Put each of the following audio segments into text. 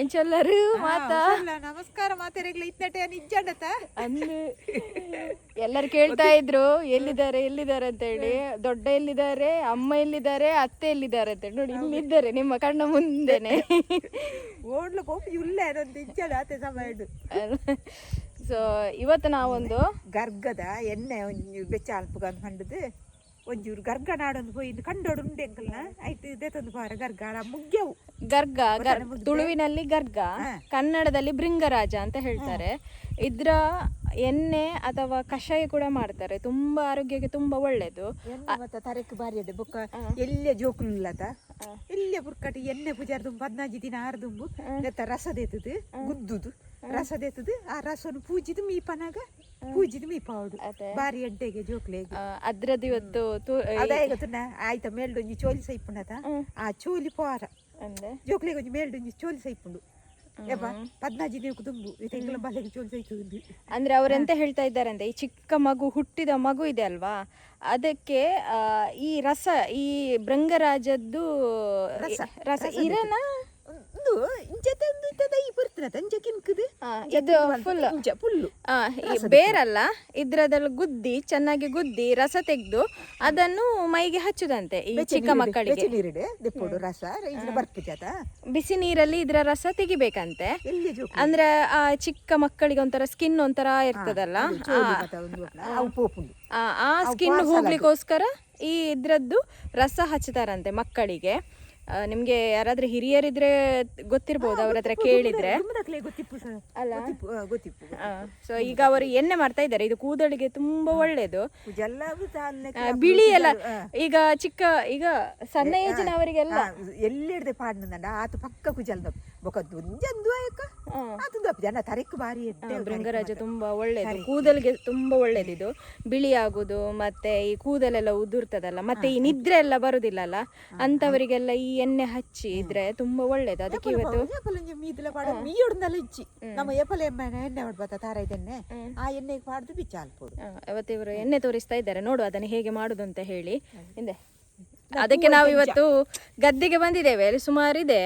ಎಂಚೆಲ್ಲರೂ ಮಾತಾ. ನಮಸ್ಕಾರ ಮಾತೆರೆಗ್ಲ ಇತ್ತಟೆ ನಿಜ್ಜಂಡತ? ಅಂದು ಎಲ್ಲರೂ ಕೇಳ್ತಾ ಇದ್ರು ಎಲ್ಲಿದ್ದಾರೆ ಎಲ್ಲಿದ್ದಾರೆ ಅಂತ ಹೇಳಿ. ದೊಡ್ಡ ಎಲ್ಲಿದ್ದಾರೆ ಅಮ್ಮ ಎಲ್ಲಿದ್ದಾರೆ ಅತ್ತೆ ಎಲ್ಲಿದ್ದಾರೆ ಅಂತ ಹೇಳಿ. ನೋಡಿ ಇಲ್ಲಿದ್ದಾರೆ ನಿಮ್ಮ ಕಣ್ಣ ಮುಂದೆನೆ. ಓಡ್ಲು ಕೋಪಿ ಇಲ್ಲ ಅದೊಂದು ಇಜ್ಜಡ ಆತೆ ಸಮಯ ಸೊ ಇವತ್ತು ನಾವೊಂದು ಗರ್ಗದ ಎಣ್ಣೆ ಬೆಚ್ಚ ಅಲ್ಪಗಂದು ಕಂಡದು ಒಂಚೂರು ಗರ್ಗ ನಾಡೊಂದು ಹೋಯಿ ಕಂಡೋಡು ಉಂಡೆಂಕಲ್ನ ಆಯ್ತು ಇದೇ ತಂದು ಪಾರ ಗರ್ಗ ಮುಗ್ಯವು. ಗರ್ಗ ಗರ್ ತುಳುವಿನಲ್ಲಿ ಗರ್ಗ ಕನ್ನಡದಲ್ಲಿ ಭೃಂಗರಾಜ ಅಂತ ಹೇಳ್ತಾರೆ. ಇದ್ರ ಎಣ್ಣೆ ಅಥವಾ ಕಷಾಯ ಕೂಡ ಮಾಡ್ತಾರೆ. ತುಂಬಾ ಆರೋಗ್ಯಕ್ಕೆ ತುಂಬಾ ಒಳ್ಳೇದು. ಮತ್ತೆ ತರಕ್ಕೆ ಬಾರಿ ಅದೇ ಬೊಕ್ಕ ಎಲ್ಲೇ ಜೋಕುಲ್ಲದ ಇಲ್ಲದ ಎಲ್ಲೇ ಬುರ್ಕಟಿ ಎಣ್ಣೆ ಪೂಜಾರ ದುಂಬು ಹದಿನೈದು ದಿನ ಆರು ದುಂಬು ಗುದ್ದುದು. ರಸದೇತದ ಆ ರಸವನ್ನು ಪೂಜಿದು ಮೀಪನಾಗ ಪೂಜಿದು ಮೀಪಾವಡು. ಬಾರಿ ಎಡ್ಡೆಗೆ ಜೋಕ್ಲೆಗೆ ಅದ್ರದ್ದು ಇವತ್ತು ತು- ಅದೇ ಗೊತ್ತುಂಡ ಆಯ್ತ ಮೇಲ್ಡೊಂಜಿ ಚೋಲಿ ಸೈಪುಂಡತ ಆ ಚೋಲಿ ಪೋರ ಅಂದ್ರೆ? ಜೋಕ್ಲೆಗೆ ಒಂಜಿ ಮೇಲ್ಡೊಂಜಿ ಚೋಲಿ ಸೈಪುಂಡು ಅಂದ್ರೆ ಅವರೆಂತ ಹೇಳ್ತಾ ಇದ್ದಾರೆ ಅಂದ್ರೆ ಈ ಚಿಕ್ಕ ಮಗು ಹುಟ್ಟಿದ ಮಗು ಇದೆ ಅಲ್ವಾ? ಅದಕ್ಕೆ ಈ ರಸ ಈ ಭೃಂಗರಾಜದ್ದು ರಸ, ರಸ ಇರನ? ಒಂದು ಇತ್ತದ ಈ ಇಂಚ ಕಿನ್ಕದು ಇದು ಫುಲ್ ಇಂಚ ಫುಲ್ಲು ಬೇರಲ್ಲ ಇದ್ರದಲ್ಲಿ ಗುದ್ದಿ ಚೆನ್ನಾಗಿ ಗುದ್ದಿ ರಸ ತೆಗೆದು ಅದನ್ನು ಮೈಗೆ ಹಚ್ಚುದಂತೆ ಈ ಚಿಕ್ಕ ಮಕ್ಕಳಿಗೆ. ನೀರಿಡೆ ದೆಪ್ಪೋಡು ರಸ ಬರ್ಪಿಜಾತ ಬಿಸಿ ನೀರಲ್ಲಿ ಇದ್ರ ರಸ ತೆಗಿಬೇಕಂತೆ. ಅಂದ್ರೆ ಆ ಚಿಕ್ಕ ಮಕ್ಕಳಿಗೆ ಒಂಥರ ಸ್ಕಿನ್ ಒಂಥರ ಇರ್ತದಲ್ಲ? ಆ, ಸ್ಕಿನ್ ಹೋಗ್ಲಿಕ್ಕೋಸ್ಕರ ಈ ಇದ್ರದ್ದು ರಸ ಹಚ್ತಾರಂತೆ ಮಕ್ಕಳಿಗೆ. ನಿಮ್ಗೆ ಯಾರಾದ್ರೂ ಹಿರಿಯರಿದ್ರೆ ಗೊತ್ತಿರ್ಬೋದು ಅವ್ರ ಹತ್ರ ಕೇಳಿದ್ರೆ. ಅಲ್ಲ? ಸೊ ಈಗ ಅವರು ಎಣ್ಣೆ ಮಾಡ್ತಾ ಇದ್ದಾರೆ ಇದು ಕೂದಲಿಗೆ ತುಂಬಾ ಒಳ್ಳೇದು. ಬಿಳಿ ಎಲ್ಲ ಈಗ ಚಿಕ್ಕ ಈಗ ಸಣ್ಣ ಏಜಿನವರಿಗೆಲ್ಲ ಎಲ್ಲಿಡ್ದೆ ಪಾಡ್ನಂದ ಆತ ಪಕ್ಕ ಕುಜಲ್ದ ಬೊಕ ದುಂಜಂದು ಆಯಕ ಆತು ದಪ್ಪ ಜನ ತರಕ್ ಬಾರಿ ಎಡ್ಡೆ ಭೃಂಗರಾಜ ತುಂಬಾ ಒಳ್ಳೇದು ಕೂದಲಿಗೆ ತುಂಬಾ ಒಳ್ಳೇದು ಇದು. ಬಿಳಿ ಆಗುದು ಮತ್ತೆ ಈ ಕೂದಲೆಲ್ಲ ಉದುರ್ತದಲ್ಲ ಮತ್ತೆ ಈ ನಿದ್ರೆ ಎಲ್ಲ ಬರುದಿಲ್ಲಲ್ಲ ಅಂತವರಿಗೆಲ್ಲ ಈ ಎಣ್ಣೆ ಹಚ್ಚಿ ಇದ್ರೆ ತುಂಬಾ ಒಳ್ಳೇದು. ಅದಕ್ಕೆ ಇವತ್ತು ಮೀದಲ ಪಾಡ ಮೀಯೊಡ್ನಲ್ಲ ಇಚ್ಚಿ ನಮ್ಮ ಏಪಲ ಎಣ್ಣೆ ಹೊಡ್ಬತ್ತ ತಾರೈದೆಣ್ಣೆ ಆ ಎಣ್ಣೆಗೆ ಪಾಡ್ದು ಬಿಚ್ಚ ಹಾಕ್ಬೋದು. ಅವತ್ತು ಇವರು ಎಣ್ಣೆ ತೋರಿಸ್ತಾ ಇದ್ದಾರೆ. ನೋಡು ಅದನ್ನು ಹೇಗೆ ಮಾಡುದು ಅಂತ ಹೇಳಿ. ಹಿಂದೆ. ಅದಕ್ಕೆ ನಾವು ಇವತ್ತು ಗದ್ದೆಗೆ ಬಂದಿದ್ದೇವೆ. ಅಲ್ಲಿ ಸುಮಾರು ಇದೆ.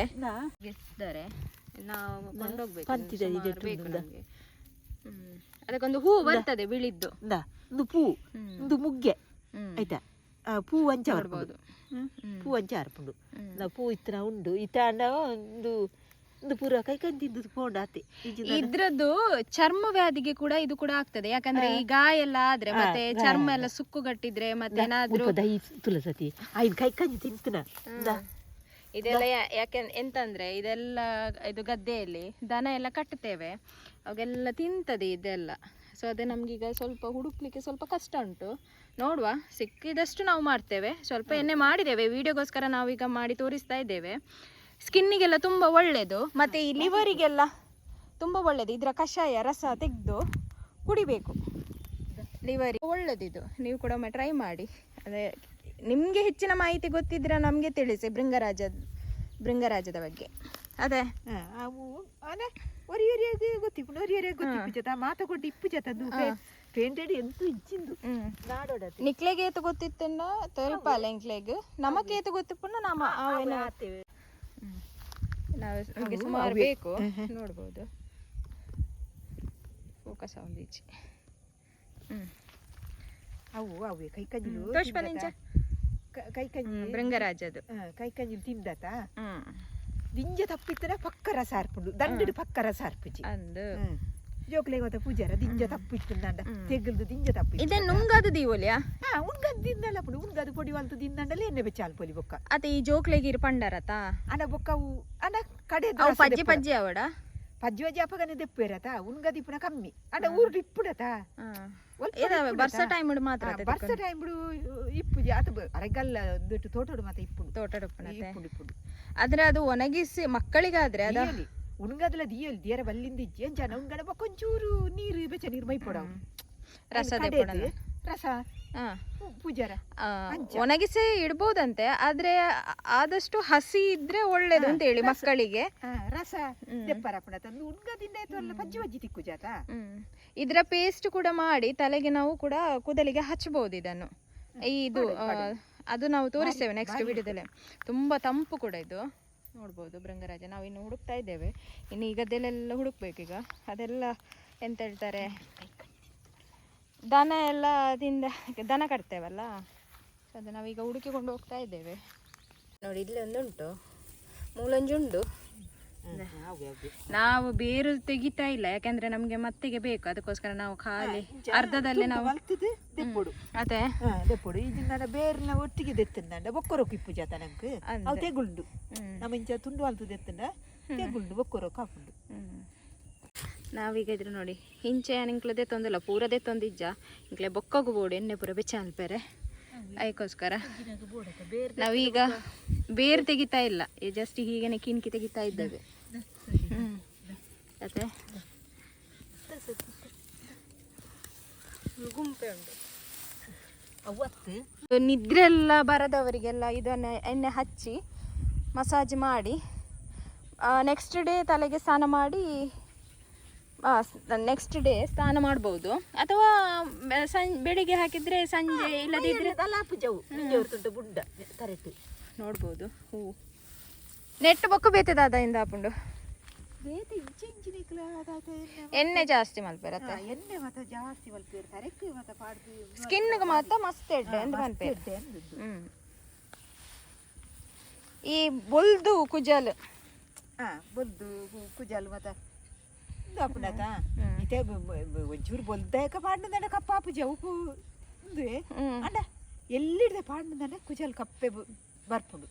ನಾವು ಕೊಂಡೋಗ್ಬೇಕು. ಅದಕ್ಕೊಂದು ಹೂ ಬರ್ತದೆ ಬಿಳಿದ್ದು. ಒಂದು ಪೂ ಒಂದು ಮುಗ್ಗೆ. ಹ್ಮ್. ಆಯ್ತಾ? ಪೂ ಅಂಚ ಹರ್ಬೋದು ಪೂ ಅಂಚ ಹರ್ಪುಂಡು ನಾವು ಪೂ ಇತ್ತನ ಉಂಡು ಇತ್ತಾಂಡ ಒಂದು ಒಂದು ಪೂರ ಕೈ ಕಂದಿದ್ದು ಪೋಂಡ ಆತೆ ಇದ್ರದ್ದು ಚರ್ಮ ವ್ಯಾಧಿಗೆ ಕೂಡ ಇದು ಕೂಡ ಆಗ್ತದೆ ಯಾಕಂದ್ರೆ ಈ ಗಾಯ ಎಲ್ಲ ಆದ್ರೆ ಮತ್ತೆ ಚರ್ಮ ಎಲ್ಲ ಸುಕ್ಕುಗಟ್ಟಿದ್ರೆ ಮತ್ತೆ ಏನಾದ್ರೂ ದೈ ತುಳಸತಿ. ಐದು ಕೈ ಕಂಜಿ ತಿಂತನ. ಇದೆಲ್ಲ ಯಾಕೆ ಎಂತಂದ್ರೆ ಇದೆಲ್ಲ ಇದು ಗದ್ದೆಯಲ್ಲಿ ದನ ಎಲ್ಲ ಕಟ್ಟುತ್ತೇವೆ ಅವಾಗೆಲ್ಲ ತಿಂತದೆ ಇದೆಲ್ಲ. ಸೊ ಅದೇ ನಮ್ಗೀಗ ಸ್ವಲ್ಪ ಹುಡುಕ್ಲಿಕ್ಕೆ ಸ್ವಲ್ಪ ಕಷ್ಟ ಉಂಟು. ನೋಡುವ. ಸಿಕ್ಕಿದಷ್ಟು ನಾವು ಮಾಡ್ತೇವೆ. ಸ್ವಲ್ಪ ಎಣ್ಣೆ ಮಾಡಿದ್ದೇವೆ. ವಿಡಿಯೋಗೋಸ್ಕರ ನಾವೀಗ ಮಾಡಿ ತೋರಿಸ್ತಾ ಇದ್ದೇವೆ. ಸ್ಕಿನ್ನಿಗೆಲ್ಲ ತುಂಬ ಒಳ್ಳೆಯದು ಮತ್ತು ಈ ಲಿವರಿಗೆಲ್ಲ ತುಂಬ ಒಳ್ಳೆಯದು ಇದರ ಕಷಾಯ ರಸ ತೆಗೆದು ಕುಡಿಬೇಕು. ಲಿವರಿ ಒಳ್ಳೆದಿದು. ನೀವು ಕೂಡ ಒಮ್ಮೆ ಟ್ರೈ ಮಾಡಿ. ಅದೇ ನಿಮಗೆ ಹೆಚ್ಚಿನ ಮಾಹಿತಿ ಗೊತ್ತಿದ್ರೆ ನಮಗೆ ತಿಳಿಸಿ ಭೃಂಗರಾಜ ಭೃಂಗರಾಜದ ಬಗ್ಗೆ. ಅದೇ. ಅವು ಅದೇ. ಒರಿ ಗೊತ್ತಿ ಗೊತ್ತಿಪ್ಪು ಒರಿ ಒರಿಯಾಗಿ ಗೊತ್ತಿಪ್ಪು ಜೊತೆ ಮಾತ ಕೊಟ್ಟು ಇಪ್ಪು ಜತದ್ದು ಪೇಂಟೆಡ್ ಎಂತೂ ಇಚ್ಚಿಂದು. ಹ್ಮ್. ನಾಡೋಡತ್ತೆ. ನಿಕ್ಲೆಗೆ ಏತು ಗೊತ್ತಿತ್ತನ್ನ ತೊಲ್ಪಾಲ ಎಂಕ್ಲೆಗ್ ನಮಕ್ ಏತು ಗೊತ್ತಿಪ್ಪುಂಡ ನಮ್ಮ ಅವೇನ ನಾವು ನಮಗೆ ಸುಮಾರು ಬೇಕು. ನೋಡ್ಬೋದು. ಫೋಕಸ್ ಹ್ಮ್. ಅವು ಅವೇ. ಕೈ ಕಜ್ಜಿಲು ನಿಂಚ. ಕೈ ಕಜ್ಜಿ ಕಜ್ಜಿಲು ತಿಂದತ ದಿಂಜ ತಪ್ಪಿತ್ತರ ಪಕ್ಕ ರಸ ಹಾರ್ಪುಂಡು. ದಂಡಡು ಪಕ್ಕ ರಸ ಹಾರ್ಪುಜಿ. ಅಂದು. ಜೋಕ್ಲೆ ಗೊತ್ತ? ಪೂಜಾರ ದಿಂಜ ತಪ್ಪಿತ್ತು ನಂಡ ತೆಗಲ್ದು ದಿಂಜ ತಪ್ಪು ಇದೆ ನುಂಗದು ದೀವೋಲಿಯಾ ಹಾ ಉಣ್ಗದ್ ದಿಂದಲ್ಲ ಪುಡಿ ಉಣ್ಗದು ಪೊಡಿ ವಾಲ್ತು ದಿಂದಂಡಲೆ ಎಣ್ಣೆ ಬೆಚ್ಚ ಪೊಲಿ ಬೊಕ್ಕ. ಅತ ಈ ಜೋಕ್ಲೆಗಿರ್ ಪಂಡರತ ಅನ ಬೊಕ್ಕವು ಅನ ಕಡೆ ಪಜ್ಜಿ ಪಜ್ಜಿ ಅವಡ? ಪಜ್ಜಿ ಪಜ್ಜಿ ಅಪಗನೆ ದೆಪ್ಪೇರತ ಉಣ್ಗದ್ ಇಪ್ಪುನ ಕಮ್ಮಿ. ಅನ ಊರು ಇಪ್ಪುಡತ ಬರ್ಸ ಟೈಮ್ ಮಾತ್ರ ಬರ್ಸ ಟೈಮ್ ಬಿಡು ಇಪ್ಪುಜಿ. ಆತ ಅರೆಗಲ್ಲ ಬಿಟ್ಟು ತೋಟಡು ಮತ್ತೆ ಇಪ್ಪುಡು. ತೋಟ ಡುಪ್ಪುನತೆ. ಇಪ್ಪುಡು ಆದ್ರೆ ಅದು ಒಣಗಿಸಿ ಮಕ್ಕಳಿಗಾದ್ರೆ ಅದ ಉಣ್ಗದ್ಲ ದಿಯಲಿ ದಿಯರ ಬಲ್ಲಿಂದ ಇಜ್ಜಿ ಜನ ಉಣ್ಗಡ ಕೊಂಚೂರು ನೀರು ಬೆಚ್ಚ ನೀರು ಮೈ ಪೊಡವು ರಸ. ರಸ ಪೂಜಾರ ಒಣಗಿಸಿ ಇಡ್ಬೋದಂತೆ ಆದ್ರೆ ಆದಷ್ಟು ಹಸಿ ಇದ್ರೆ ಒಳ್ಳೇದು ಅಂತ ಹೇಳಿ ಮಕ್ಕಳಿಗೆ ರಸ ತೆಪ್ಪರಪಣ ತಂದು ಉಣ್ಗದಿಂದ ಎಲ್ಲ ಪಜ್ಜಿ ವಜ್ಜಿ ತಿಕ್ಕು ಜಾತ ಇದರ ಪೇಸ್ಟ್ ಕೂಡ ಮಾಡಿ ತಲೆಗೆ ನಾವು ಕೂಡ ಕೂದಲಿಗೆ ಹಚ್ಚಬಹುದು ಇದನ್ನು ಇದು ಅದು ನಾವು ತೋರಿಸ್ತೇವೆ ನೆಕ್ಸ್ಟ್ ವಿಡಿಯೋದಲ್ಲಿ ತುಂಬಾ ತಂಪು ಕೂಡ ಇದು ನೋಡ್ಬೋದು ಭೃಂಗರಾಜ ನಾವು ಇನ್ನು ಹುಡುಕ್ತಾ ಇದ್ದೇವೆ. ಇನ್ನು ಈಗ ಅದೆಲ್ಲ ಹುಡುಕ್ಬೇಕೀಗ ಅದೆಲ್ಲ ಎಂತ ಹೇಳ್ತಾರೆ? ದನ ಎಲ್ಲ ದಿಂದ ದನ ಕಟ್ತೇವಲ್ಲ? ಅದು ನಾವೀಗ ಹುಡುಕಿಕೊಂಡು ಹೋಗ್ತಾ ಇದ್ದೇವೆ. ನೋಡಿ ಇಲ್ಲೇ ಒಂದುಂಟು ಮೂಲಂಜುಂಡು ನಾವು ಬೇರು ತೆಗಿತಾ ಇಲ್ಲ ಯಾಕಂದ್ರೆ ನಮ್ಗೆ ಮತ್ತೆಗೆ ಬೇಕು ಅದಕ್ಕೋಸ್ಕರ ನಾವು ಖಾಲಿ ಅರ್ಧದಲ್ಲೇ ನಾವು ದೆಪ್ಪುಡು. ಅದೇ. ದೆಪ್ಪುಡು. ಇದು ನನ್ನ ಬೇರಿನ ಒಟ್ಟಿಗೆ ದೆತ್ತಂಡ ಬೊಕ್ಕರೊಕ್ ಇಪ್ಪು ಜಾತ ನಮ್ಗೆ. ಅವು ತೆಗುಳ್ಡು ಹ್ಮ್. ನಮ್ಮ ಇಂಚ ತುಂಡು ಅಲ್ತು ದೆತ್ತಂಡ ತೆಗುಂಡು ಬೊಕ್ಕರೊಕ್ ಹಾಕೊಂಡು. ನಾವೀಗ ಇದ್ರೆ ನೋಡಿ ಹಿಂಚೆ ಇಂಕ್ಲದೆ ತೊಂದಿಲ್ಲ ಪೂರದೇ ತೊಂದಿಜ್ಜ ಇಂಕ್ಲೆ ಬೊಕ್ಕಗು ಬೋಡು ಎಣ್ಣೆ ಪೂರ ಬೆಚ್ಚ ಅಲ್ಪೇರೆ. ಅದಕ್ಕೋಸ್ಕರ ನಾವೀಗ ಬೇರು ತೆಗಿತಾ ಇಲ್ಲ. ಜಸ್ಟ್ ಹೀಗೇನೆ ಕಿನ್ಕಿ ತೆಗಿತಾ ಇದ್ದೇವೆ. ಅದೇ ಗುಂಪೆ ಉಂಟು ಅವತ್ತು ನಿದ್ರೆ ಎಲ್ಲ ಬರದವರಿಗೆಲ್ಲ ಇದನ್ನ ಎಣ್ಣೆ ಹಚ್ಚಿ ಮಸಾಜ್ ಮಾಡಿ ನೆಕ್ಸ್ಟ್ ಡೇ ತಲೆಗೆ ಸ್ನಾನ ಮಾಡಿ ನೆಕ್ಸ್ಟ್ ಡೇ ಸ್ನಾನ ಮಾಡ್ಬೋದು. ಅಥವಾ ಬೆಳಿಗ್ಗೆ ಹಾಕಿದ್ರೆ ಸಂಜೆ ಇಲ್ಲದಿದ್ರೆ ನೋಡ್ಬೋದು. ಹೂವು ನೆಟ್ಟು ಬೊಕ್ಕ ಬೇತದ ಇಂಚಿನ ಅದಾತ ಎಣ್ಣೆ ಜಾಸ್ತಿ ಮಲ್ಪೇರ ಎಣ್ಣೆ ಮತ್ತೆ ಜಾಸ್ತಿ ಮಲ್ಪೇರ್ ಸ್ಕಿನ್ ಮತ್ತೆ ಪಾಡ್ದು ಸ್ಕಿನ್ಗೆ ಮಾತ್ರ ಮಸ್ತ್ ಎಡ್ಡೆ ಅಂತ ಮಲ್ಪೇರ್ ಈ ಬೊಲ್ದು ಕುಜಲ್. ಹಾ ಬೊಲ್ದು ಕುಜಲ್ ಮತ್ತ ಅಪ್ಪನತ ಬ- ಒಂಚೂರು ಬೊಲ್ದಾಯಕ ಪಾಡ್ನಂದ ಕಪ್ಪಾಪು ಜವುಪು ಒಂದು ಹ್ಮ್. ಅಂಡ ಎಲ್ಲಿಡ್ದೆ ಪಾಡ್ನಂದ ಕುಜಲ್ ಕಪ್ಪೆ ಬರ್ಪುಡು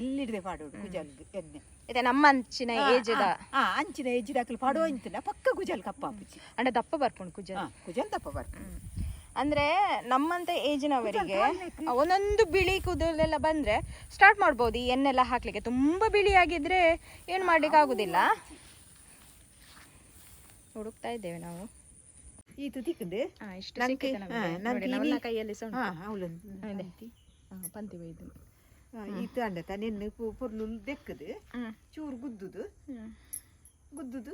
ಎಲ್ಲಿಡ್ದೆ ಪಾಡೋಡು ಕುಜಲ್ ಎಣ್ಣೆ? ಇದೆ ನಮ್ಮ ಅಂಚಿನ ಏಜದ ಆ ಅಂಚಿನ ಎಜ್ಜಿದಾಕಲು ಪಾಡೋ ಇಂತಿನ ಪಕ್ಕ ಕುಜಲ್ ಕಪ್ಪಾಪುಜಿ ಅಂದ್ರೆ ದಪ್ಪ ಬರ್ಪುಂಡು ಕುಜಲ್ ಕುಜಲ್ ದಪ್ಪ ಬರ್ಪು ಅಂದ್ರೆ ನಮ್ಮಂತ ಏಜಿನವರಿಗೆ. ಒಂದೊಂದು ಬಿಳಿ ಕೂದಲೆಲ್ಲ ಬಂದ್ರೆ ಸ್ಟಾರ್ಟ್ ಮಾಡ್ಬೋದು. ಈ ಎಣ್ಣೆಲ್ಲ ಹಾಕ್ಲಿಕ್ಕೆ ತುಂಬಾ ಬಿಳಿ ಆಗಿದ್ರೆ ಏನ್ ಮಾಡ್ಲಿಕ್ಕೆ ಆಗುದಿಲ್ಲ. ಹುಡುಕ್ತಾ ಇದ್ದೇವೆ ನಾವು. ಈ ತುದಿಕ್ಕೆ ಇಷ್ಟು ಕೈಯಲ್ಲಿ ಪಂತಿ ಒಯ್ದು. ಈತು ಅಂಡತ. ನಿನ್ನ ಪೊರ್ಲು ದೆಕ್ಕದು. ಚೂರು ಗುದ್ದುದು. ಗುದ್ದುದು.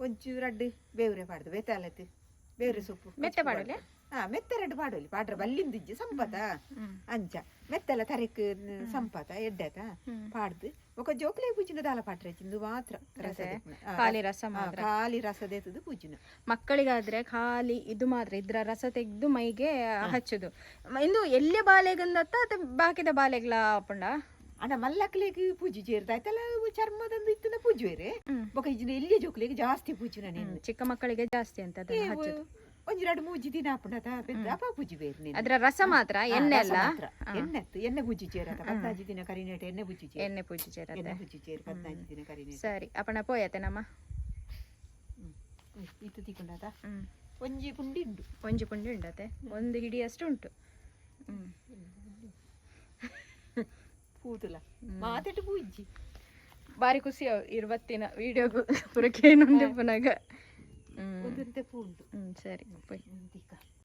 ಒಂಚೂರು ಅಡ್ಡು ಬೇವ್ರೆ ಪಾಡ್ದು ಬೇತಾಲತ್ತು ಬೇವ್ರೆ ಸೊಪ್ಪು. ಮೆತ್ತೆ ಪಾಡೋಲೆ? ಹಾ ಮೆತ್ತೆರಡು ಪಾಡೋಲಿ ಪಾಡ್ರ ಬಲ್ಲಿಂದಿಜ್ಜಿ ಸಂಪತ ಅಂಚ ಮೆತ್ತೆಲ್ಲ ತರಕ್ ಸಂಪತ ಎಡ್ಡತ. ಪಾಡ್ದು. ఒక ಜೋಕ್ಲೆ ಪೂಜಿನ ದಾಲ ಪಾಟ್ರ ಚಿಂದು ಮಾತ್ರ. ಖಾಲಿ ರಸ ಮಾತ್ರ. ಖಾಲಿ ರಸ ದೇತದು ಪೂಜಿನ ಮಕ್ಕಳಿಗಾದ್ರೆ ಖಾಲಿ ಇದು ಮಾತ್ರ ಇದ್ರ ರಸ ತೆಗೆದು ಮೈಗೆ ಹಚ್ಚುದು. ಇಂದು ಎಲ್ಲ ಬಾಲೆಗಂದತ್ತ ಅಥವಾ ಬಾಕಿದ ಬಾಲೆಗ್ಲ ಆಪುಂಡ ಅಣ್ಣ ಮಲ್ಲಕ್ಲೆಗೆ ಪೂಜೆ ಸೇರ್ದಾಯ್ತಲ್ಲ ಚರ್ಮದಂದು ಇತ್ತನ ಪೂಜೆ ಬೇರೆ. ಬೊಕ ಇಜಿನ ಎಲ್ಲಿ ಜೋಕ್ಲೆಗೆ ಜಾಸ್ತಿ ಪೂಜಿನ ನೀನು ಚಿಕ್ಕ ಮಕ್ಕಳಿಗೆ ಜಾಸ್ತಿ ಅಂತ ಒಂಜೆರಡು ಮೂಜಿ ದಿನ ಆಪುಂಡತ ಬೇರೆ ಅದ್ರ ರಸ ಮಾತ್ರ ಎಣ್ಣೆ ಅಲ್ಲ? ಎಣ್ಣೆ ಎಣ್ಣೆ ಬುಜ್ಜಿ ಚೇರತ ಪದ್ನಾಜಿ ದಿನ ಕರಿನೇಟ ಎಣ್ಣೆ ಬುಜ್ಜಿ ಚೇರ ಎಣ್ಣೆ ಪೂಜೆ ಚೇರ ಎಣ್ಣೆ ಬುಜ್ಜಿ ಚೇರ ಪದ್ನಾಜಿ ದಿನ ಕರಿನೇಟ ಸರಿ ಅಪ್ಪಣ ಪೋಯತೆ ನಮ್ಮ ಇತ್ತು ತಿಕೊಂಡಾತ ಒಂಜಿ ಪುಂಡಿ ಉಂಡು ಒಂಜಿ ಪುಂಡಿ ಉಂಡತೆ? ಒಂದು ಹಿಡಿಯಷ್ಟು ಉಂಟು. ಪೂತುಲ. ಮಾತೆಟ್ಟು ಪೂಜಿ ಬಾರಿ ಖುಷಿ ಇವತ್ತಿನ ವಿಡಿಯೋಗು ಪುರಕೇನು ಪುನಗ ಉಂಟು. ಹ್ಞೂ ಸರಿ ಪೋಯ್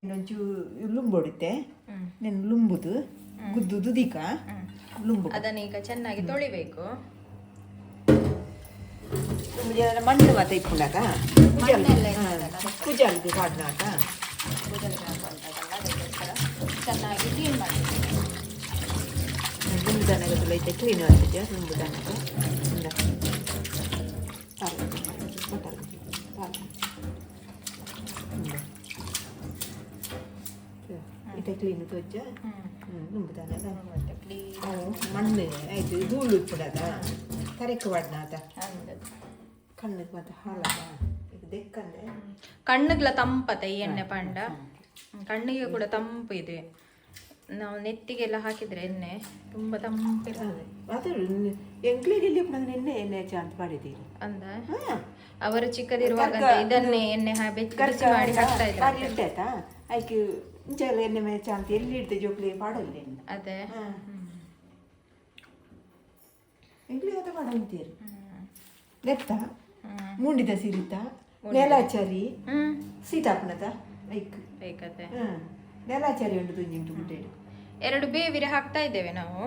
ಇನ್ನೊಂಚು ಲುಂಬೊಡಿತೆ ನೆನ್ ಲುಂಬುದು ಗುದ್ದುದು ದೀಕ. ಲುಂಬು ಅದನ್ನ ಈಗ ಚೆನ್ನಾಗಿ ತೊಳಿಬೇಕು. ಲುಂಬು ಮಣ್ಣು ಮಾತ ಇಪ್ಪುಂಡಾಕ ಕುಜಲ್ ಕುಜಲ್ದು ಕೂದಲಿಗೆ ಚೆನ್ನಾಗಿ ಕ್ಲೀನ್ ಮಾಡಿ ಲುಂಬು ದನಗ ಕ್ಲೀನ್ ಆಗ್ತದೆ ಲುಂಬು ದನಗ ಉಂಡ ಇತ್ತೆ ಕ್ಲೀನ್ ತೊಜ್ಜ ಅವು ಮಣ್ಣು ಆಯ್ತು ಧೂಳು ಇಪ್ಪುಡದ ತರೆಕ್ ಬಡ್ನಾತ ಕಣ್ಣಿಗೆ ಮತ್ತೆ ಹಾಲದ ದೆಕ್ಕಂದೆ ಕಣ್ಣಿಗೆಲ್ಲ ತಂಪತ್ತೆ ಈ ಎಣ್ಣೆ ಪಂಡ ಕಣ್ಣಿಗೆ ಕೂಡ ತಂಪು ಇದೆ ನಾವು ನೆತ್ತಿಗೆಲ್ಲ ಹಾಕಿದ್ರೆ ಎಣ್ಣೆ ತುಂಬಾ ತಂಪಿರ್ತದೆ ಅದು. ಕೂಡ ಎಣ್ಣೆ ಮಾಡಿದ್ದೀರಿ. ಅಂದ? ಅವರು ಚಿಕ್ಕದಿರುವಾಗ ಇದನ್ನೇ ಎಣ್ಣೆ ಬೆಚ್ಚಿ ಮಾಡಿ ಹಾಕ್ತಾ ಇದ್ದಾರೆ ಎಣ್ಣೆ ಮೇಲೆ ಎಲ್ಲಿ ಇಡ್ದೆ ಅದೇ. ನೆತ್ತ. ಮುಂಡಿದ ಸಿರಿತ? ನೆಲಾಚಾರಿ? ಸೀತಾಪನದ ಐಕ್. ಐಕತೆ. ನೆಲಾಚಾರಿ ಉಂಟು ತುಂಜಿಂಟು ಮುಟ್ಟೇಡು ಎರಡು ಬೇವಿರೆ ಹಾಕ್ತಾ ಇದ್ದೇವೆ ನಾವು.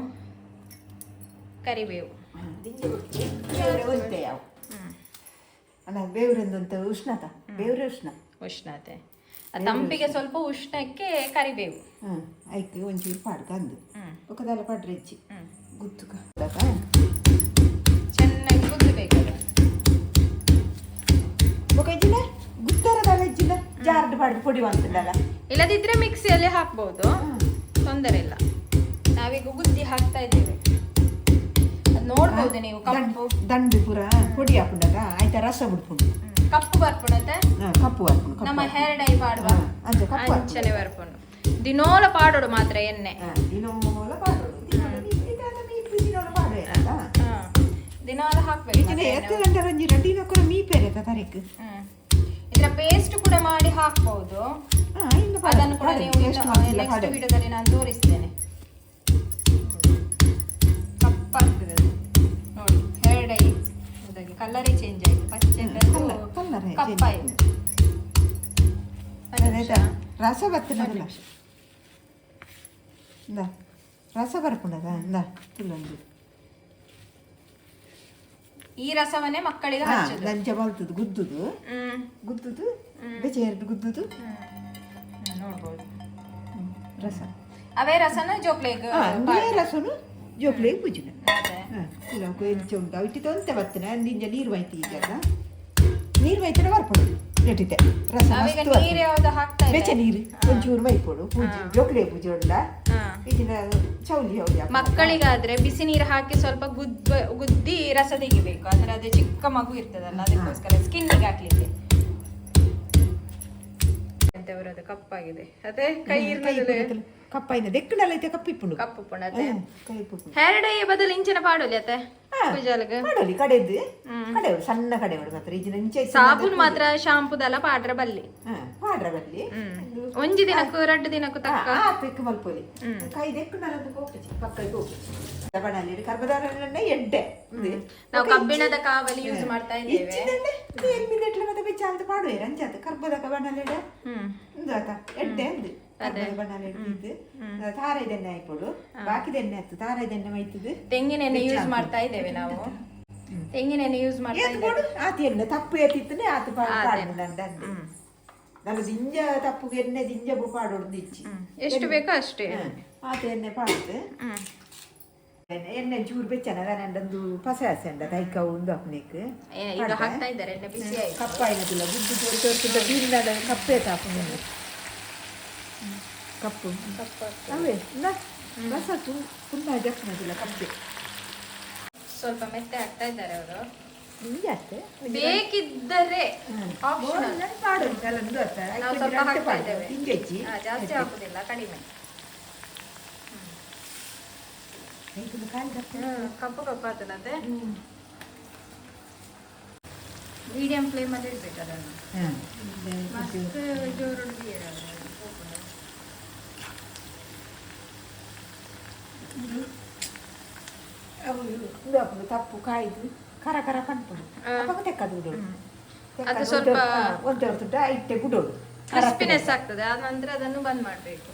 ಕರಿಬೇವು. ಅಲ್ಲ ಬೇವ್ರಿಂದಂತ ಉಷ್ಣತ. ಬೇವ್ರೆ ಉಷ್ಣ. ಉಷ್ಣತೆ. ತಂಪಿಗೆ ಸ್ವಲ್ಪ ಉಷ್ಣಕ್ಕೆ ಕರಿಬೇವು. ಹಾಂ ಆಯ್ತು ಒಂಚೂರು ಪಾಡ್ಕಂದು ಒಕ್ಕದಲ್ಲ ಪಡ್ರಿ ಹೆಚ್ಚಿ ಗುತ್ತುಕ ಚೆನ್ನಾಗಿ ಗುತ್ತಬೇಕಲ್ಲ ಒಕ್ಕ ಇದ್ದಿಲ್ಲ ಗುತ್ತರದ ಹೆಚ್ಚಿಲ್ಲ ಜಾರ್ಡ್ ಪಾಡ್ ಪುಡಿ ಅಂತಿಲ್ಲಲ್ಲ ಇಲ್ಲದಿದ್ರೆ ಮಿಕ್ಸಿಯಲ್ಲಿ ಹಾಕ್ಬೋದು. ತೊಂದರೆ ಇಲ್ಲ. ನಾವೀಗ ಗುದ್ದಿ ಹಾಕ್ತಾ ಇದ್ದೇವೆ. ಅದ್ ನೋಡ್ಬೋದು ನೀವು ಕಪ್ಪು. ದಂಡು ಪೂರ ಪುಡಿ ಹಾಕೊಂಡಾಗ ಆಯ್ತಾ ರಸ ಬಿಡ್ಕೊಂಡು. ಹ್ಮ್. ಕಪ್ಪು ಬರ್ಪುಣತೆ? ಕಪ್ಪು ಹಾಕೊಂಡು ನಮ್ಮ ಹೇರ್ ಡೈ ಪಾಡುವ ಅಂಚೆ ಕಪ್ಪು ಅಂಚನೆ ಬರ್ಪುಂಡು ದಿನೋಲ ಪಾಡೋಡು ಮಾತ್ರ ಎಣ್ಣೆ. ಇನ್ನೊಮ್ಮೆ ಮೂಲ ಪಾಡೋದು ಪಾಡುವೆ ಹಾ. ದಿನಾಲ ಹಾಕ್ಬೇಕು ಇದನ್ನ ಮತ್ತೆ ಎತ್ತು ಎಣ್ಣೆ. ಗಂಟೆ ರಂಜಿ ರೆಡಿ ನಕ್ಕರ ಮೀಪೇರೆ ತರಕ್. ಹ್ಮ್. ಇದರ ಪೇಸ್ಟ್ ಕೂಡ ಮಾಡಿ ಹಾಕ್ಬಹುದು ಅದನ್ನು ಕೂಡ ನೀವು ನೆಕ್ಸ್ಟ್ ವಿಡಿಯೋದಲ್ಲಿ ನಾನು ತೋರಿಸ್ತೇನೆ. ಕಪ್ಪಾಗ್ತದೆ ಅದು. ನೋಡಿ ಹೇರ್ ಡೈ ಇದಾಗಿ. ಕಲರೇ ಚೇಂಜ್ ಆಯ್ತು. ಪಚ್ಚೆ ಕಪ್ಪಾಯ್ತು. ರಸ ಬರ್ತದೆ ರಸ ಬರ್ಕೊಂಡದ? ಇಂದ ತುಲ್ಲೊಂದು. ಈ ರಸವನ್ನೇ ಮಕ್ಕಳಿಗೆ ಹಾ ಹಚ್ಚುದು. ಲಂಚ ಬಲ್ತದು ಗುದ್ದುದು. ಹ್ಮ್. ಗುದ್ದುದು ಬೆಚ್ಚ ಎರಡು ಗುದ್ದುದು. ಹ್ಮ್. ನೋಡ್ಬೋದು. ಹ್ಮ್, ರಸ. ಅವೇ ರಸನ ಜೋಕ್ಲೆಗ್ ಹಾ ರಸನು ಜೋಕ್ಲೆ ಪೂಜೆ ಅದೇ. ಹಾ ಕುಲಕು ಎಂಚ ಉಂಟು? ಅವಿಟ್ಟು ತೊಂತೆ ಬರ್ತನೆ. ಅಂದಿಂಜ ನೀರು ಬೈತಿ ಈಗ ನೀರು ಬೈತನೆ ಬರ್ಪಡು. ಇಟ್ಟಿದ್ದೆ ರಸ ನಾವೀಗ ಮಸ್ತ್. ನೀರು ಯಾವ್ದು ಹಾಕ್ತಾ ಇಲ್ಲ ಬೆಚ್ಚ ನೀರು ಒಂಚೂರು ಬೈಪೋಡು ಪೂಜೆ ಜೋಕ್ಲೆ ಪೂಜೆ ಉಂಡ ಚೌಲಿ? ಮಕ್ಕಳಿಗಾದ್ರೆ ಬಿಸಿ ನೀರು ಹಾಕಿ ಸ್ವಲ್ಪ ಗುದ್ದ ಗುದ್ದಿ ರಸ ತೆಗಿಬೇಕು ಅಂದ್ರೆ ಅದೇ ಚಿಕ್ಕ ಮಗು ಇರ್ತದಲ್ಲ, ಅದಕ್ಕೋಸ್ಕರ ಸ್ಕಿನ್ನಿಗೆ ಹಾಕ್ಲಿಕ್ಕೆ ಎಂತವರದು ಕಪ್ಪಾಗಿದೆ. ಅದೇ ಕೈ ಇರ್ತದೆ ಕಪ್ಪಾಯಿನ ದೆಕ್ಕಡಲ್ಲ ಐತೆ ಕಪ್ಪಿಪ್ಪುಂಡು ಕಪ್ಪು ಪುಣತೆ ಅದೇ ಹೇರ್ ಡೈ ಬದಲು ಇಂಚಿನ ಪಾಡೋಲಿ ಅತ್ತೆ. ಕುಜಾಲ್ಗ ಕಡಲಿ ಕಡೆದು. ಕಡೆಯವರು ಸಣ್ಣ ಕಡೆಯವರು ಮಾತ್ರ. ಈಜಿನ ಇಂಚೆ ಸಾಬೂನ್ ಮಾತ್ರ ಶಾಂಪುದಲ್ಲ ಪಾಡ್ರ ಬಲ್ಲಿ. ಪಾಡ್ರ ಬಲ್ಲಿ. ಒಂಜಿ ದಿನಕ್ಕೂ ಎರಡು ದಿನಕ್ಕೂ ತಕ್ಕ? ಪೆಕ್ಕು ಮಲ್ಪೋಲಿ. ಕೈ ದೆಕ್ಕಡಲ್ಲ ಪಕ್ಕಕ್ಕೆ ಹೋಗ್ತದೆ ಬಣಲ್ಲಿ ಕರ್ಬದಾರ ಎಡ್ಡೆ. ನಾವು ಕಬ್ಬಿಣದ ಕಾವಲಿ ಯೂಸ್ ಮಾಡ್ತಾ ಇದ್ದೇವೆ. ಎಲ್ಮಿದೆಟ್ಲ ಮತ್ತೆ ಬೆಚ್ಚ ಅಂತ ಪಾಡುವೆ ರಂಚಾತ ಕರ್ಬದಕ ಬಣ್ಣಲೆಡೆ ಹ್ಮ್. ಇಂದಾತ ಎಡ್ಡೆ ಅಂದು. ಕರ್ಬದ ತಾರೈದೆಣ್ಣೆ ಹಾಯ್ಕೊಡು ಬಾಕಿದೆಣ್ಣೆ ಆಯ್ತು. ತಾರೈದೆಣ್ಣೆ ಮೈತದು ತೆಂಗಿನ ಎಣ್ಣೆ ಯೂಸ್ ಮಾಡ್ತಾ ಇದ್ದೇವೆ ನಾವು. ತೆಂಗಿನ ಎಣ್ಣೆ ಯೂಸ್ ಮಾಡ್ತಾ ಇದ್ದೇವೆ. ಆತ ಎಣ್ಣೆ. ತಪ್ಪು ಏತಿತ್ತನೆ ಆತ ಪಾಡು. ನನ್ನ ದಿಂಜ ತಪ್ಪುಗೆ ಎಣ್ಣೆ ದಿಂಜ ಹ್ಮ್. ಎಷ್ಟು ಬೇಕೋ ಅಷ್ಟೇ. ಆತ ಎಣ್ಣೆ ಪಾಡ್ದು ಹ್ಮ್. ಎಣ್ಣೆ ಚೂರು ಬೆಚ್ಚನ ನಂದೊಂದು ಪಸೆ ಹಸೆ ಅಂಡ ತೈಕ ಒಂದು ಅಪ್ಪನಿಕ್ ಏ- ಈಗ ಹಾಕ್ತಾ ಇದ್ದಾರೆ ಎಣ್ಣೆ ಬಿಸಿ ಆಯ್ತು ಕಪ್ಪ ಏನದಿಲ್ಲ ಗುಡ್ಡು ಜೋರು ತೋರ್ಸಿದ್ದ ಬೀರಿನಾಡ ಕಪ್ಪೆ ತಾಪು ಕಪ್ಪು ಕಪ್ಪು ಅವೇ ರಸ ತು ಪುನಃ ಜಪ್ಪನದಿಲ್ಲ ಕಪ್ಪೆ ಸ್ವಲ್ಪ ಮೆತ್ತೆ ಹಾಕ್ತಾ ಇದ್ದಾರೆ ಅವರು ಬೇಕಿದ್ದರೆ ಜಾಸ್ತಿ ಹಾಕುದಿಲ್ಲ ಕಡಿಮೆ ಇದನ್ನು ಕಾಲಿ ಕಪ್ಪೆ ಕಪ್ಪು ಆಗ್ತದಂತೆ. ಮೀಡಿಯಂ ಫ್ಲೇಮ್ ಅಲ್ಲಿ ಇಡ್ಬೇಕು ಅದನ್ನು. ಜೋರು ತಪ್ಪು ಕಾಯ್ದು. ಕರ ಕರ ಹಾ. ಅವಾಗ ತೆಕ್ಕದು ಅದು ಸ್ವಲ್ಪ- ಒಂದೆರಡು ಡೈಟೆ ಇಟ್ಟೆ ಗುಡೋಡು ಕ್ರಿಸ್ಪಿನೆಸ್ ಆಗ್ತದೆ. ಆ ನಂತರ ಅದನ್ನು ಬಂದ್ ಮಾಡಬೇಕು.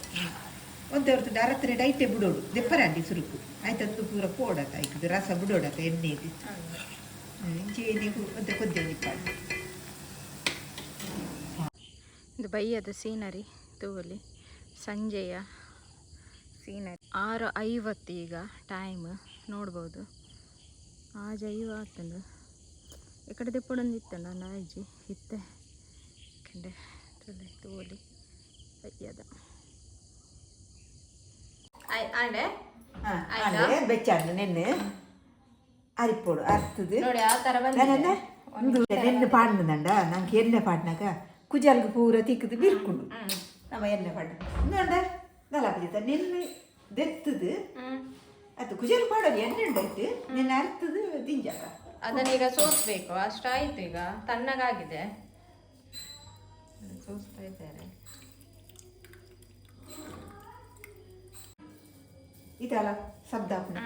ಒಂದೆರಡು ತುಟ್ಟ ಅರತ್ತರೆ ಡೈಟೆ ಬಿಡೋಡು ದೆಪ್ಪರಂಡಿ ಸುರುಕು. ಆಯ್ತಂದು ಪೂರ ಪೋಡತ ಆಯ್ತದ ರಸ ಬಿಡೋಡತ ಎಣ್ಣೆದು ಕೊದ್ದೆ ನಿಪ್ಪಾಡು ಇದು ಬೈಯದ ಸೀನರಿ ತೂವಲ್ಲಿ. ಸಂಜೆಯ ಸೀನರಿ. ಆರು ಐವತ್ತು ಈಗ ಟೈಮ್ ನೋಡ್ಬೋದು. ಆಜ ಆಗ್ತದೆ ಈ ಕಡೆ ದಿಪ್ಪಡೊಂದು ಇತ್ತ ನನ್ನ ಅಜ್ಜಿ ಇತ್ತೆ. ಕಂಡೆ ತುಲೆ ತೂವಲಿ ಬೈಯದ. ಆಂಡೆ? ಆಯ್ತಾ? ಬೆಚ್ಚಾಡು ನೆನ್ನೆ ಅರಿಪೋಡು ಅರ್ತದು. ನೋಡಿ ಆ ತರ ಒಂದು ನೆನ್ನೆ ಪಾಡ್ನಂಡ ನಂಗೆ ಎಣ್ಣೆ ಪಾಡ್ನಾಗ ಕುಜಲ್ಗೆ ಪೂರ ತಿಕ್ಕದು ಬಿರ್ಕೊಂಡು. ನಮ್ಮ ಎಣ್ಣೆ ಪಾಡ್ನ. ನೋಡ ನಲಪದಿತ ನೆನ್ನೆ ದೆತ್ತದು. ಅದು ಕುಜಲ್ ಪಾಡೋದು ಎಣ್ಣೆ ಉಂಟಾಯ್ತು ನೆನ್ನೆ ಅರ್ತದು ದಿಂಜಾಕ ಅದನ್ನೀಗ ಸೋಸ್ಬೇಕು ಅಷ್ಟಾಯ್ತು ಈಗ ತಣ್ಣಗಾಗಿದೆ. ಸೋಸ್ತಾ ಇದ್ದಾರೆ ಇದಲ್ಲ ಕರಕರ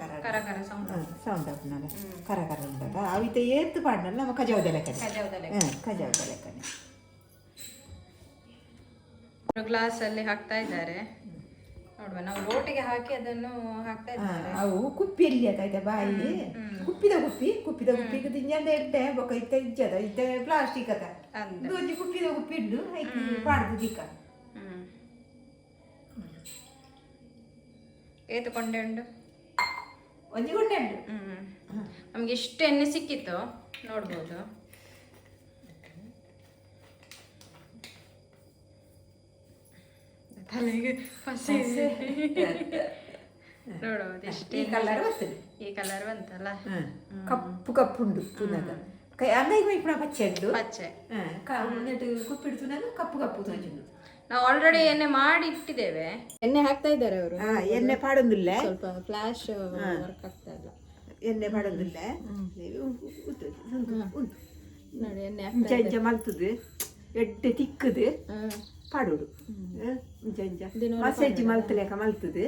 ಕರ ಕರ ಕರ ಸೌಂಡ್ ಸೌಂಡ್ ಆಪುನಾಗ ಕರ ಕರ ಉಂಟಾಗ ಅವಿತ ಏತ್ತು ಪಾಡ್ನಲ್ಲ ನಮ್ಮ ಕಜಾವದ ಲೆಕ್ಕನೆ ಕಜಾವದಲೆ ಹ್ಞೂ ಕಜಾವದ ಲೆಕ್ಕನೆ ಗ್ಲಾಸ್ ಅಲ್ಲಿ ಹಾಕ್ತಾ ಇದ್ದಾರೆ. ನೋಡುವ ನಾವು ಲೋಟಿಗೆ ಹಾಕಿ ಅದನ್ನು ಹಾಕ್ತಾ ಇದ್ದಾರೆ. ಅವು ಕುಪ್ಪಿ ಎಲ್ಲಿ ಆಯ್ತಾ ಬಾಯಿ ಕುಪ್ಪಿದ ಕುಪ್ಪಿ ಕುಪ್ಪಿದ ಕುಪ್ಪಿಗೆ ತಿಂಜಂದ ಎಡ್ಡೆ ಬೊಕ್ಕ ಇತ್ತ ಇಜ್ಜದ ಇತ್ತ ಪ್ಲಾಸ್ಟಿಕ್ ಅದ. ಒಂಜಿ ಕುಪ್ಪಿದ ಕುಪ್ಪಿ ಇಡ್ಡು ಐಕಿ ಪಾಡ್ದು ದಿಕ್ಕ. ಏತುಕೊಂಡೆ ಉಂಡು ಒಂಜಿ ಕೊಂಡೆ ಹ್ಮ್. ನಮ್ಗೆ ಎಷ್ಟು ಎಣ್ಣೆ ಸಿಕ್ಕಿತ್ತು ನೋಡ್ಬೋದು. ತಲೆಗೆ ಪಸೆ ನೋಡೋದು ಈ ಕಲರ್ ಬರ್ತದೆ ಈ ಕಲರ್ ಬಂತಲ್ಲ? ಕಪ್ಪು ಕಪ್ಪು ಉಂಡು ತುನಗ ಕೈ ಅಂಗೈ ಮೈಪುಣ ಪಚ್ಚೆ ಉಂಡು ಪಚ್ಚೆ. ನೆಟ್ಟು ನಾನು ಕಪ್ಪು ಕಪ್ಪು ತೋಜುಂಡು ನಾವು ಆಲ್ರೆಡಿ ಎಣ್ಣೆ ಮಾಡಿ ಇಟ್ಟಿದ್ದೇವೆ ಎಣ್ಣೆ ಹಾಕ್ತಾ ಇದ್ದಾರೆ ಅವರು. ಆ, ಎಣ್ಣೆ ಪಾಡೊಂದಿಲ್ಲ. ಸ್ವಲ್ಪ ಫ್ಲಾಶ್ ವರ್ಕ್ ಆಗ್ತಾ ಇಲ್ಲ. ಎಣ್ಣೆ ಪಾಡೊಂದಿಲ್ಲ. ನೋಡಿ ಎಣ್ಣೆ ಇಂಚ ಇಂಚ ಮಲ್ತದು. ಎಡ್ಡೆ ತಿಕ್ಕದು. ಹ್ಮ್. ಪಾಡೋಡು ಇಂಚ ಇಂಚ ಮಸಜ್ಜಿ ಮಲ್ತಲೇಕ ಮಲ್ತದು.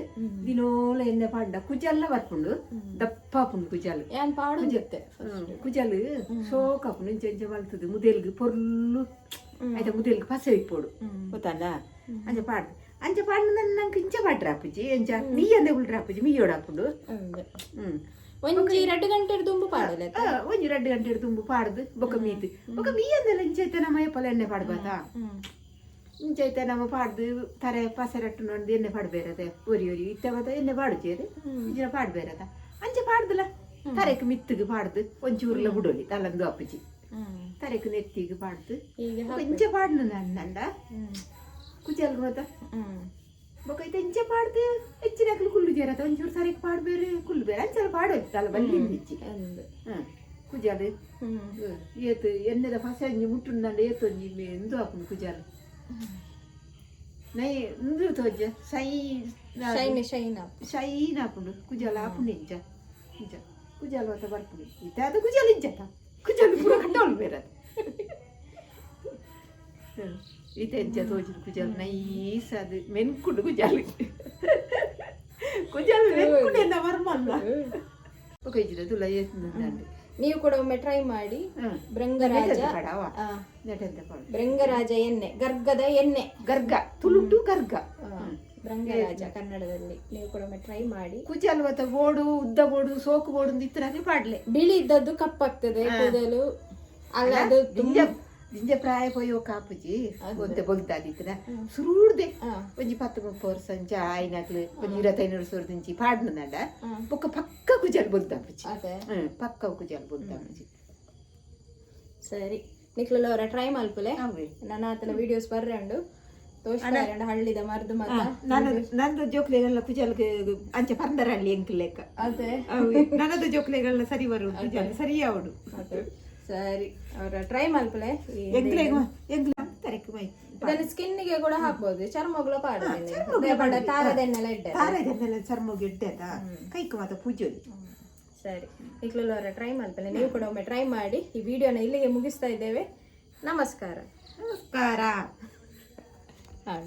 ದಿನೋಲ ಎಣ್ಣೆ ಪಾಡ ಕುಜಲ್ಲ ಬರ್ಪುಂಡು. ದಪ್ಪ ಆಪುಂಡು ಕುಜಲ್. ಏನ್ ಪಾಡುತ್ತೆ ಕುಜಲ್. ಸೋಕಾಪುಂಡು ಇಂಚ ಇಂಚ ಮಲ್ತದೆ. ಮುದೇಲ್ಗ್ ಪೊರ್ಲು ಆಯ್ತಾ ಮುದೇಲ್ಗ್ ಪಸೆ ಇಪ್ಪೋಡು ಗೊತ್ತಾಂಡ ಅಂಚ ಪಾಡ್ದು ಅಂಚ ಪಾಡ್ದು ನನ್ನ ನಂಗೆ ಇಂಚ ಪಾಡ್ರ ಅಪ್ಪಜಿ ಎಂಚ ನೀ ಅಂದೆ ಉಳ್ರ ಅಪ್ಪಜಿ ಮೀಯೋಡ ಹಾಪುಂಡು ಹ್ಮ್ ಒಂಜಿ ಎರಡು ಗಂಟೆ ದುಂಬು ಪಾಡಲೆ ಆ, ಒಂಜಿ ಎರಡು ಗಂಟೆ ತುಂಬು ಪಾಡ್ದು ಬೊಕ ಮೀತು ಬೊಕ ಮೀ ಅಂದೆಲ್ಲ ಇಂಚೈತೆ ನಮ್ಮ ಎಪ್ಪಲ ಎಣ್ಣೆ ಪಾಡ್ಬಾತಾ ಇಂಚೈತೆ ನಮ್ಮ ಪಾಡ್ದು ತರೆ ಪಸರಟ್ಟು ನೋಡಿ ಎಣ್ಣೆ ಪಾಡ್ಬೇರದೆ ಒರಿ ಒರಿ ಇತ್ತ ಬತ್ತ ಎಣ್ಣೆ ಪಾಡುಚೇರಿ ಇಂಚಿನ ಪಾಡ್ಬೇರದ ಅಂಚೆ ಪಾಡ್ದಲ್ಲ ತರೆಕ್ ಮಿತ್ತಿಗೆ ಪಾಡ್ದು ಒಂಚೂರ್ಲ ಬುಡೋಲಿ ತಲಂದು ಅಪ್ಪಜಿ ತರೆಕ್ ನೆತ್ತಿಗೆ പാടത്ത് ಈಗ ಬೊಕ ಇಂಚೆ ಪಾಡ್ನು ನನ್ನಂಡ ಕುಚಲ್ ಗೊತ್ತ ಬೊಕ ಐತೆ ಇಂಚೆ ಪಾಡ್ದು ಹೆಚ್ಚಿನ ಕುಲ್ಲು ಜೇರತ ಒಂಚೂರು ಸರಿಕ್ ಪಾಡ್ಬೇರೆ ಕುಲ್ಲು ಬೇರೆ ಅಂಚಲ ಪಾಡೋಯ್ತು ತಲ ಬಲ್ಲಿ ಹೆಚ್ಚಿ ಕುಜಾಲು. ಏತು ಎಣ್ಣೆದ ಫಸಂಜಿ ಮುಟ್ಟುಂದಂಡ ಏತೊಂಜಿ ಮೇ ಎಂದು ಹಾಕೊಂಡು ಕುಜಾಲು. ನೈ ಇಂದು ತೋಜ ಸೈ ಶೈನ್ ಶೈನ್ ಶೈನ್ ಹಾಕೊಂಡು ಕುಜಾಲ ಹಾಕೊಂಡು ಇಂಚ. ಇಂಚ. ಕುಜಾಲು ಅಂತ ಬರ್ಕೊಂಡು ಇತ್ತ ಅದು ಕುಜಾಲು ಇಂಚತ ಕುಜಾಲು ಪೂರ ಕಟ್ಟೋಲ್ ಬೇರೆ ಈತ ಎಂಚ ತೋಜಿನ ಕುಜಾಲು ನೈಸ್ ಅದು ಮೆನ್ಕುಂಡು ಕುಜಾಲು ಕುಜಾಲು ಮೆನ್ಕುಂಡು ಎನ್ನ ವರ್ಮಲ್ಲ ಕೊಯ್ಜಿನ ತುಲ ಏತು ನೀವು ಕೂಡ ಒಮ್ಮೆ ಟ್ರೈ ಮಾಡಿ ಹ್ಮ್ ಭೃಂಗರಾಜ ಪಡವ ಆ, ನೆಟೆಂತ ಪಡ ಭೃಂಗರಾಜ ಎಣ್ಣೆ ಗರ್ಗದ ಎಣ್ಣೆ ಗರ್ಗ ತುಳುಟು ಗರ್ಗ ಆ, ಭೃಂಗರಾಜ ಕನ್ನಡದಲ್ಲಿ. ನೀವು ಕೂಡ ಒಮ್ಮೆ ಟ್ರೈ ಮಾಡಿ. ಕುಜಲ್ ಮತ್ತೆ ಬೋಡು ಉದ್ದ ಬೋಡು ಸೋಕು ಬೋಡು ಇತ್ತರಾಗಿ ಪಾಡ್ಲೆ. ಬಿಳಿ ಇದ್ದದ್ದು ಕಪ್ಪಾಗ್ತದೆ ಕೂದಲು. ಅಲ್ಲ ಅದು ದಿಂಜ ದಿಂಜ ಪ್ರಾಯ ಪೋಯೋ ಕಾಪುಜಿ ಒಂತೆ ಬಗ್ದಾದಿತ್ತನ ಸುರುಡ್ದೆ. ಒಂಜಿ ಪತ್ತು ಮುಪ್ಪ ವರ್ಷ ಅಂಚ ಒಂದು ಒಂಜಿ ಇರತ್ತೈದು ವರ್ಷ ವರ್ಷ ಪಾಡ್ನ ನಡ. ಪಕ್ಕ ಬೊಕ್ಕ ಪಕ್ಕ ಕುಜಲ್ ಬಗ್ದಾಪುಜಿ. ಪಕ್ಕ ಕುಜಲ್ ಬಗ್ದಾಪುಜಿ. ಸರಿ. ನಿಕ್ಲಲ್ಲ ಅವರ ಟ್ರೈ ಮಲ್ಪಲೆ ನಾನು ಆತನ ವಿಡಿಯೋಸ್ ಬರ್ರೆ ತೋರಿಸ್ತಾ ಇರಂಡು ಹಳ್ಳಿದ ಮರ್ದು ಮತ ನಾನು ನಂದು ಜೋಕ್ಲೆಗಳೆಲ್ಲ ಕುಜಲ್ಗೆ ಅಂಚೆ ಪಂದರಳ್ಳಿ ಎಂಕ್ ಲೆಕ್ಕ. ಅದೇ. ನನ್ನದು ಜೋಕ್ಲೆಗಳನ್ನ ಸರಿ ಬರು ಕುಜಲ್ ಸರಿ ಅವಡು ಸರಿ ಅವರ ಟ್ರೈ ಮಾಡ್ಕೊಳೆ. ಎಂಕ್ಲೆಗ ಎಂಕ್ಲ ತರಕ್ಕೆ ಮೈ. ಇದನ್ನು ಸ್ಕಿನ್ನಿಗೆ ಕೂಡ ಹಾಕ್ಬೋದು. ಚರ್ಮಗಳು ಪಾಡ ತಾರದೆನ್ನೆಲ್ಲ ಇಡ್ಡೆ ತಾರದೆಲ್ಲ ಚರ್ಮಗೆ ಗೆಡ್ಡೆದ ಕೈಕ ಮಾತ ಪೂಜೆ ಸರಿ ಈಗಲೂ ಅವರ ಟ್ರೈ ಮಲ್ಪಲೆ ನೀವು ಕೂಡ ಒಮ್ಮೆ ಟ್ರೈ ಮಾಡಿ ಈ ವಿಡಿಯೋನ ಇಲ್ಲಿಗೆ ಮುಗಿಸ್ತಾ ಇದ್ದೇವೆ. ನಮಸ್ಕಾರ. ನಮಸ್ಕಾರ. ಹಾಂ